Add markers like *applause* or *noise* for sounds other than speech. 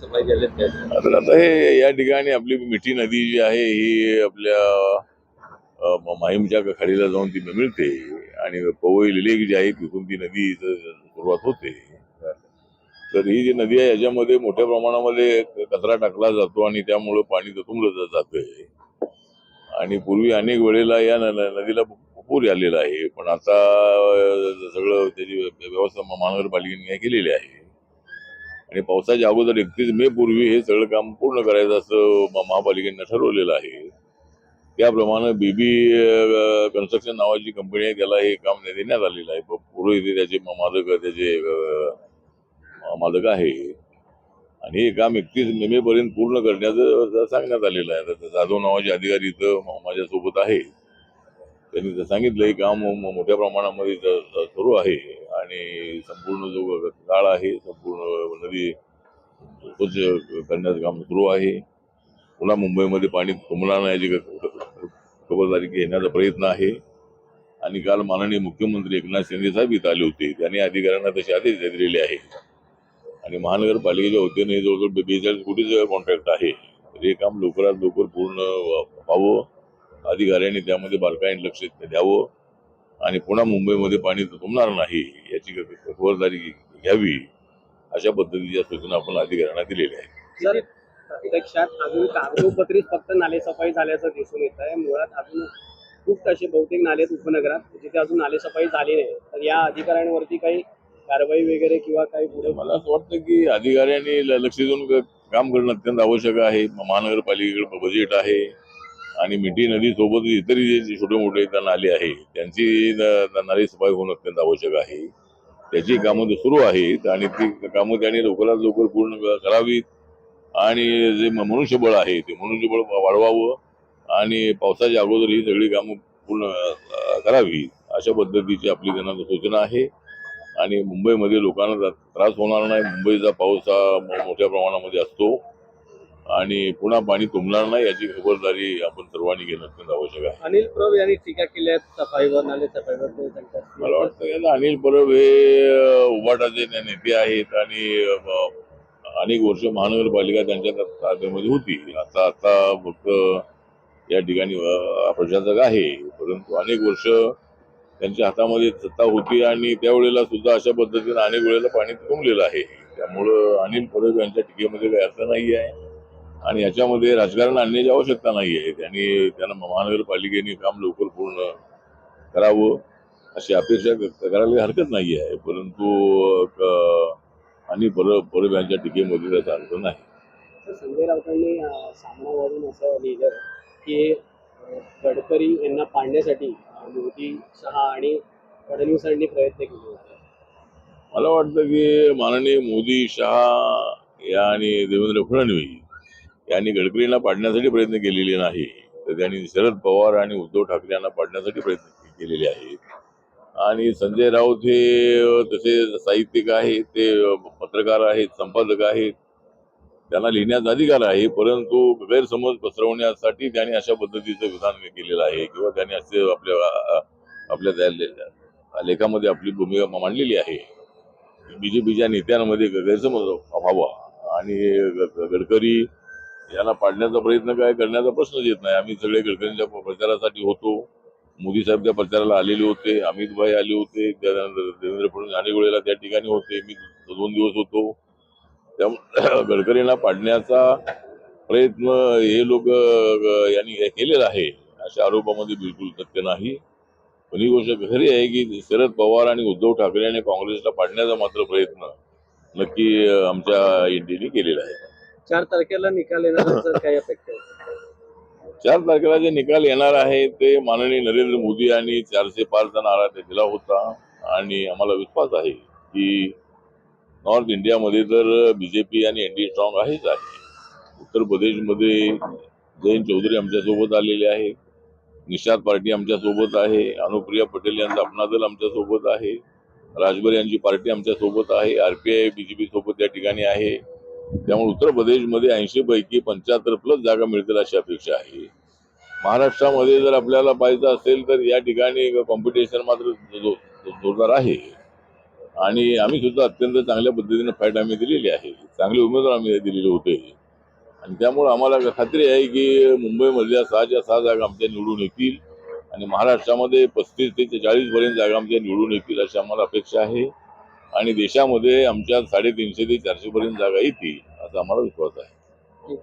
Supply झाली तर आता हे या ठिकाणी आपली मिठी नदी जी आहे ही आपल्या माहीमच्या खाडीला जाऊन ती मिळते. आणि पवई लिलेक जी आहे तिथून ती नदी सुरुवात होते. तर ही जी नदी आहे याच्यामध्ये मोठ्या प्रमाणामध्ये कचरा टाकला जातो आणि त्यामुळं पाणी तुंबलं जातंय. आणि पूर्वी अनेक वेळेला या नदीला पूर आलेला आहे. पण आता सगळं त्याची व्यवस्था महानगरपालिकेने केलेली आहे. आणि पावसाच्या अगोदर एकतीस मे पूर्वी हे सगळं काम पूर्ण करायचं असं महापालिकेनं ठरवलेलं आहे. त्याप्रमाणे बीबी कन्स्ट्रक्शन नावाची कंपनी आहे त्याला हे काम देण्यात आलेलं आहे. पूर्वी इथे त्याचे मालक त्याचे मालक आहे. आणि हे काम एकतीस मे पर्यंत पूर्ण करण्याचं सांगण्यात आलेलं आहे. तर जाधव नावाचे अधिकारी इथं माझ्यासोबत आहे. त्यांनी तर सांगितलं हे काम मोठ्या प्रमाणामध्ये सुरू आहे. आणि संपूर्ण जो गाळ आहे संपूर्ण नदी स्वच्छ करण्याचं काम सुरू आहे. पुन्हा मुंबईमध्ये पाणी तुंबणार नाही याची खबरदारी घेण्याचा प्रयत्न आहे. आणि काल माननीय मुख्यमंत्री एकनाथ शिंदे साहेब इथं आले होते. त्यांनी अधिकाऱ्यांना तसे आदेश दिलेले आहेत. आणि महानगरपालिकेच्या वतीने जवळजवळ बेचाळीस कोटीचं कॉन्ट्रॅक्ट आहे. हे काम लवकरात लवकर पूर्ण व्हावं. अधिकाऱ्यांनी त्यामध्ये बारकाईने लक्ष द्यावं. आणि पुन्हा मुंबईमध्ये पाणी तुंबणार नाही याची खबरदारी घ्यावी अशा पद्धतीच्या सूचना आपण अधिकाऱ्यांना दिलेल्या आहेत. सर प्रत्यक्षात अजून कागदोपत्रीच फक्त नालेसफाई झाल्याचं दिसून येत आहे. मुळात अजून खूप असे बहुतेक नाले आहेत उपनगरात जिथे अजून नालेसफाई झाली नाही. तर या अधिकाऱ्यांवरती काही कारवाई वगैरे किंवा काही पुढे मला असं वाटतं की अधिकाऱ्यांनी लक्ष देऊन काम करणं अत्यंत आवश्यक आहे. महानगरपालिकेकडे बजेट आहे. आणि मिठी नदी सोबत इतरही जे छोटे मोठे त्या नाले आहे त्यांची नाली सफाई होणं अत्यंत आवश्यक आहे. त्याची कामं सुरू आहेत आणि ती कामं त्यांनी लवकरात लवकर पूर्ण करावीत. आणि जे म- मनुष्यबळ आहे ते मनुष्यबळ वाढवावं आणि पावसाच्या अगोदर ही सगळी कामं पूर्ण करावी अशा पद्धतीची आपली त्यांना सूचना आहे. आणि मुंबईमध्ये लोकांना त्रास होणार नाही. मुंबईचा पाऊस हा मो- मोठ्या प्रमाणामध्ये असतो. आणि पुन्हा पाणी तुंबणार नाही याची खबरदारी आपण सर्वांनी घेणं अत्यंत आवश्यक आहे. अनिल प्रभ यांनी टीका केली आहे सफाईवर नाले सफाईवर मला वाटतं याला अनिल परब हे उभाटाचे नेते आहेत आणि अनेक वर्ष महानगरपालिका त्यांच्या ताब्यामध्ये होती. आता आता फक्त या ठिकाणी प्रशासक आहे. परंतु अनेक वर्ष त्यांच्या हातामध्ये सत्ता होती आणि त्यावेळेला सुद्धा अशा पद्धतीने अनेक वेळेला पाणी तुंबलेलं आहे. त्यामुळं अनिल परब यांच्या टीकेमध्ये काही अर्थ नाही आहे आणि याच्यामध्ये राजकारण आणण्याची आवश्यकता नाही आहे त्यांनी त्यांना महानगरपालिकेने काम लवकर पूर्ण करावं अशी अपेक्षा करायला हरकत नाही आहे परंतु आणि परब परब यांच्या टीकेमध्ये त्याचा अर्थ नाही. संजय राऊतांनी सामनावरून असं लिहिलं की गडकरी यांना पाडण्यासाठी मोदी शहा आणि फडणवीसांनी प्रयत्न केले होते. मला वाटतं की माननीय मोदी शहा या आणि देवेंद्र फडणवीस यांनी गडकरींना पाडण्यासाठी प्रयत्न केलेले नाही. तर त्यांनी शरद पवार आणि उद्धव ठाकरे यांना पाडण्यासाठी प्रयत्न केलेले आहेत. आणि संजय राऊत हे तसे साहित्यिक आहेत ते पत्रकार आहेत संपादक आहेत. त्यांना लिहिण्याचा अधिकार आहे परंतु गैरसमज पसरवण्यासाठी त्यांनी अशा पद्धतीचं विधान केलेलं आहे किंवा त्यांनी असे आपल्या आपल्या त्या लेखामध्ये आपली भूमिका मांडलेली आहे. बीजेपीच्या नेत्यांमध्ये गैरसमज व्हावा आणि गडकरी याला पाडण्याचा प्रयत्न काय करण्याचा प्रश्नच येत नाही. आम्ही सगळे गडकरींच्या प्रचारासाठी होतो. मोदी साहेब त्या प्रचाराला आलेले होते. अमित भाई आले होते. त्यानंतर देवेंद्र फडणवीस अनेक त्या ठिकाणी होते. मी दोन दिवस होतो. त्यामुळे *clears throat* गडकरींना पाडण्याचा प्रयत्न हे लोक यांनी केलेला आहे. अशा आरोपामध्ये बिलकुल सत्य नाही. पण ही गोष्ट खरी आहे की शरद पवार आणि उद्धव ठाकरे यांनी काँग्रेसला पाडण्याचा मात्र प्रयत्न नक्की आमच्या आमच्या एनडीने केलेला आहे. चार तारखेला निकाल येणार *laughs* काही अपेक्षा? चार तारखेला जे निकाल येणार आहे ते माननीय नरेंद्र मोदी यांनी चारशे पाचचा नारा ते दिला होता. आणि आम्हाला विश्वास आहे की नॉर्थ इंडियामध्ये तर बीजेपी आणि एनडीए स्ट्रॉंग आहेच आहे. उत्तर प्रदेशमध्ये जयंत चौधरी आमच्यासोबत आलेले आहे निषाद पार्टी आमच्यासोबत आहे. अनुप्रिया पटेल यांचा अपना दल आमच्यासोबत आहे. राजभर यांची पार्टी आमच्यासोबत आहे. आरपीआय बीजेपी सोबत या ठिकाणी आहे. त्यामुळे उत्तर प्रदेशमध्ये ऐंशी पैकी पंच्याहत्तर प्लस जागा मिळतील अशी अपेक्षा आहे. महाराष्ट्रामध्ये जर आपल्याला पाहायचं असेल तर या ठिकाणी कॉम्पिटिशन मात्र जोरदार आहे. आणि आम्ही सुद्धा अत्यंत चांगल्या पद्धतीने फाईट आम्ही दिलेली आहे. चांगले उमेदवार आम्ही दिलेले होते. आणि त्यामुळे आम्हाला खात्री आहे की मुंबईमधल्या सहाच्या सहा जागा आमच्या निवडून येतील आणि महाराष्ट्रामध्ये पस्तीस ते चाळीस पर्यंत जागा आमच्या निवडून येतील अशी आम्हाला अपेक्षा आहे. आणि देशामध्ये आमच्या साडेतीनशे ते चारशे पर्यंत जागा येतील असा आम्हाला विश्वास आहे.